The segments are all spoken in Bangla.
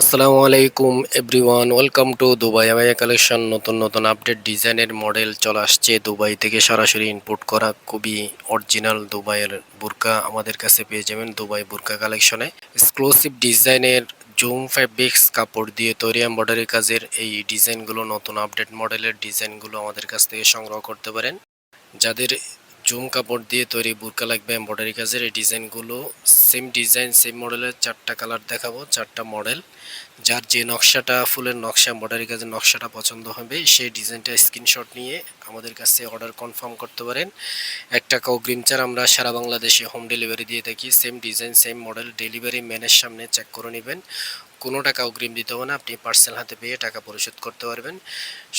আসসালামু আলাইকুম everyone, welcome to Dubai Amaya collection. নতুন নতুন আপডেট ডিজাইনের মডেল চলে আসছে দুবাই থেকে সরাসরি ইনপুট করা খুবই অরিজিনাল দুবাইয়ের বুরকা আমাদের কাছে পেয়ে যাবেন দুবাই বুরকা কালেকশনে। এক্সক্লুসিভ ডিজাইনের জুম ফ্যাব্রিক্স কাপড় দিয়ে তৈরি এম্বয়ডারি কাজের এই ডিজাইনগুলো, নতুন আপডেট মডেলের ডিজাইনগুলো আমাদের কাছ থেকে সংগ্রহ করতে পারেন। যাদের জুম কাপড় দিয়ে তৈরি বুরকা লাগবে এম্বয়ডারি কাজের। এই ডিজাইনগুলো সেম ডিজাইন সেম মডেলের চারটা কালার দেখাবো, চারটা মডেল যার যে নকশাটা, ফুলের নকশা এম্বয়ডারি কাজের নকশাটা পছন্দ হবে, সেই ডিজাইনটা স্ক্রিনশট নিয়ে আমাদের কাছে অর্ডার কনফার্ম করতে পারেন। এক টাকা অগ্রিম চার, আমরা সারা বাংলাদেশে হোম ডেলিভারি দিয়ে থাকি। Same design same model delivery ম্যানের সামনে চেক করে নেবেন। কোনো টাকা অগ্রিম দিতে হবে না। আপনি পার্সেল হাতে পেয়ে টাকা পরিশোধ করতে পারবেন।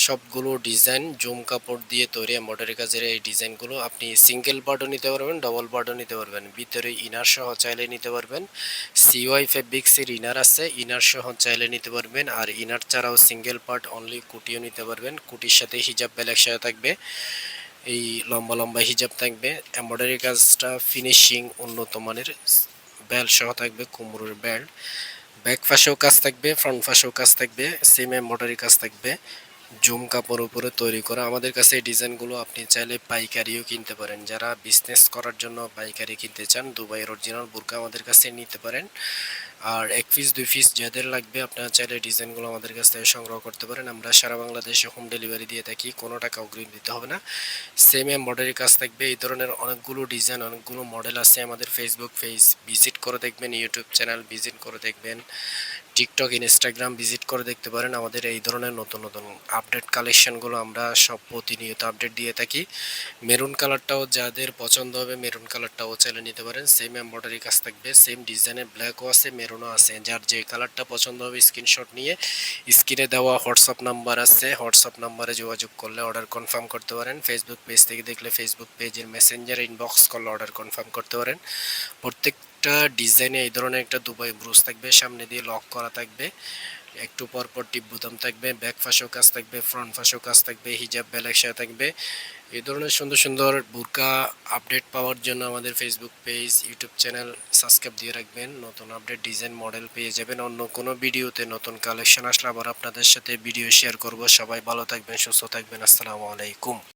সবগুলো ডিজাইন জুম কাপড় দিয়ে তৈরি এম্বয়ডারি কাজের এই ডিজাইনগুলো আপনি সিঙ্গেল বার্ডও নিতে পারবেন ডবল বার্ডও নিতে পারবেন। ভিতরে ইনার সহ চাইলে নিতে পারবেন। সিওয়াই ফেব্রিক্সের ইনার আছে ইনার সহ চাইলে নিতে পারবেন। আর ইনার ছাড়াও সিঙ্গেল পার্ট অনলি কুটিও নিতে পারবেন। কুটির সাথে হিজাব ব্যালেক সাথে থাকবে। এই লম্বা লম্বা হিজাব থাকবে। এম্বয়ডারি কাজটা ফিনিশিং উন্নত মানের বেল্ট সহ থাকবে, কুমড়োর বেল্ট ব্যাক পাশেও কাজ থাকবে ফ্রন্ট পাশেও কাজ থাকবে সেম এম্বয়ডারি কাজ থাকবে, জুম কাপড় উপরে তৈরি করা। আমাদের কাছে এই ডিজাইনগুলো আপনি চাইলে পাইকারিও কিনতে পারেন। যারা বিজনেস করার জন্য পাইকারি কিনতে চান, দুবাইয়ের অরিজিনাল বুরকা আমাদের কাছে নিতে পারেন। আর এক পিস দুই পিস যাদের লাগবে, আপনারা চাইলে ডিজাইনগুলো আমাদের কাছ থেকে সংগ্রহ করতে পারেন। আমরা সারা বাংলাদেশে হোম ডেলিভারি দিয়ে থাকি, কোনো টাকা অগ্রিম দিতে হবে না। সেম এম্বয়ডারি কাজ থাকবে, এই ধরনের অনেকগুলো ডিজাইন অনেকগুলো মডেল আছে আমাদের ফেসবুক পেজ ভিজিট করে দেখবেন ইউটিউব চ্যানেল ভিজিট করে দেখবেন। টিকটক ইনস্টাগ্রাম ভিজিট করে দেখতে পারেন। আমাদের এই ধরনের নতুন নতুন আপডেট কালেকশনগুলো আমরা সব প্রতিনিয়ত আপডেট দিয়ে থাকি। মেরুন কালারটাও যাদের পছন্দ হবে মেরুন কালারটাও চাইলে নিতে পারেন। সেম এম্বয়ডারি কাজ থাকবে সেম ডিজাইনের ব্ল্যাকও আছে মেরুনও আছে। যার যে কালারটা পছন্দ হবে স্ক্রিনশট নিয়ে স্ক্রিনে দেওয়া হোয়াটসঅ্যাপ নাম্বার আছে। হোয়াটসঅ্যাপ নাম্বারে যোগাযোগ করলে অর্ডার কনফার্ম করতে পারেন। ফেসবুক পেজ থেকে দেখলে ফেসবুক পেজের মেসেঞ্জার ইনবক্স করলে অর্ডার কনফার্ম করতে পারেন। প্রত্যেক প্রত্যেকটা ডিজাইনে এই ধরনের একটা দুবাই ব্রুজ থাকবে। সামনে দিয়ে লক করা থাকবে, একটু পর পর টিপ বুতাম থাকবে ব্যাক ফাঁসেও কাজ থাকবে ফ্রন্ট ফাঁসেও কাজ থাকবে হিজাব বেলেকশা থাকবে। এই ধরনের সুন্দর সুন্দর বুরকা আপডেট পাওয়ার জন্য আমাদের Facebook page YouTube channel subscribe দিয়ে রাখবেন। নতুন আপডেট ডিজাইন মডেল পেয়ে যাবেন। অন্য কোনো ভিডিওতে নতুন কালেকশন আসলে আবার আপনাদের সাথে ভিডিও শেয়ার করব। সবাই ভালো থাকবেন, সুস্থ থাকবেন। আসসালামু আলাইকুম।